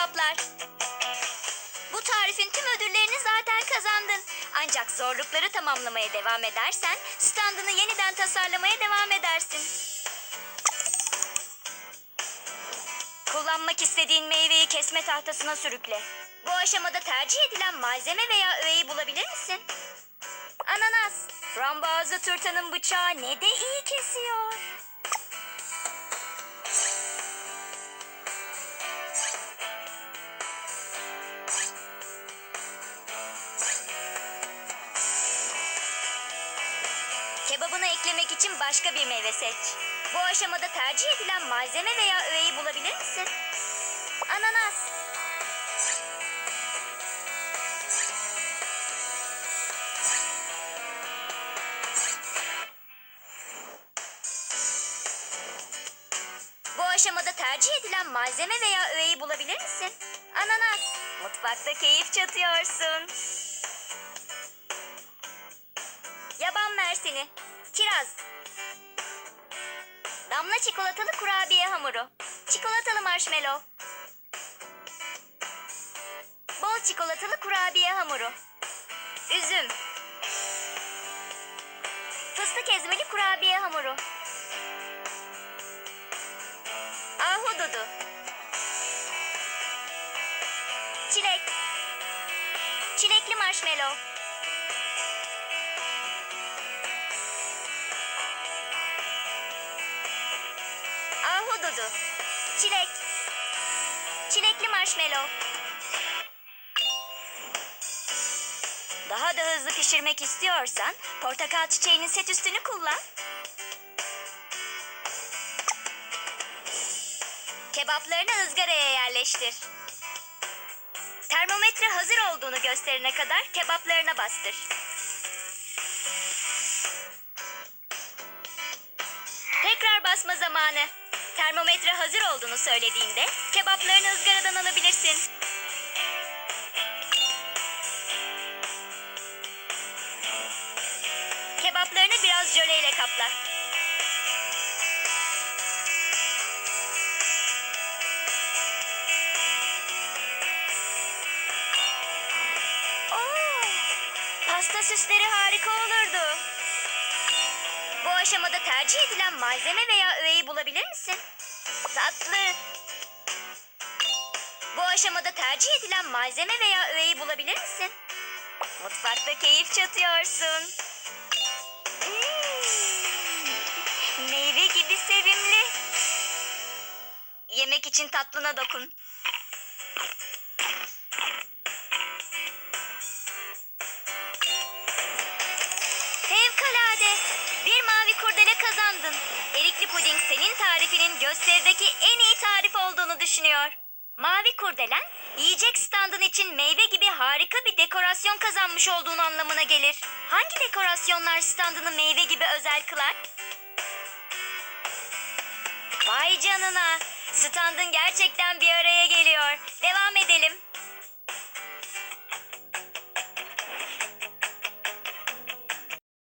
kebaplar. Bu tarifin tüm ödüllerini zaten kazandın. Ancak zorlukları tamamlamaya devam edersen standını yeniden tasarlamaya devam edersin. Kullanmak istediğin meyveyi kesme tahtasına sürükle. Bu aşamada tercih edilen malzeme veya öğeyi bulabilir misin? Ananas. Frambuazlı turtanın bıçağı ne de iyi kesiyor. Kebabına eklemek için başka bir meyve seç. Bu aşamada tercih edilen malzeme veya öğeyi bulabilir misin? Ananas. Bu aşamada tercih edilen malzeme veya öğeyi bulabilir misin? Ananas. Mutfakta keyif çatıyorsun. Mersini. Kiraz. Damla çikolatalı kurabiye hamuru. Çikolatalı marshmallow. Bol çikolatalı kurabiye hamuru. Üzüm. Fıstık ezmeli kurabiye hamuru. Ahududu. Çilek. Çilekli marshmallow. Ahududu. Çilek. Çilekli marshmallow. Daha da hızlı pişirmek istiyorsan portakal çiçeğinin set üstünü kullan. Kebaplarını ızgaraya yerleştir. Termometre hazır olduğunu gösterene kadar kebaplarına bastır. Tekrar basma zamanı. Termometre hazır olduğunu söylediğinde kebaplarını ızgaradan alabilirsin. Kebaplarını biraz jöleyle kapla. Oo, pasta süsleri harika olurdu. Bu aşamada tercih edilen malzeme veya öğeyi bulabilir misin? Tatlı. Bu aşamada tercih edilen malzeme veya öğeyi bulabilir misin? Mutfakta keyif çatıyorsun. Hmm, meyve gibi sevimli. Yemek için tatlına dokun. Senin tarifinin gösterideki en iyi tarif olduğunu düşünüyor. Mavi kurdelen, yiyecek standın için meyve gibi harika bir dekorasyon kazanmış olduğun anlamına gelir. Hangi dekorasyonlar standını meyve gibi özel kılar? Vay canına. Standın gerçekten bir araya geliyor. Devam edelim.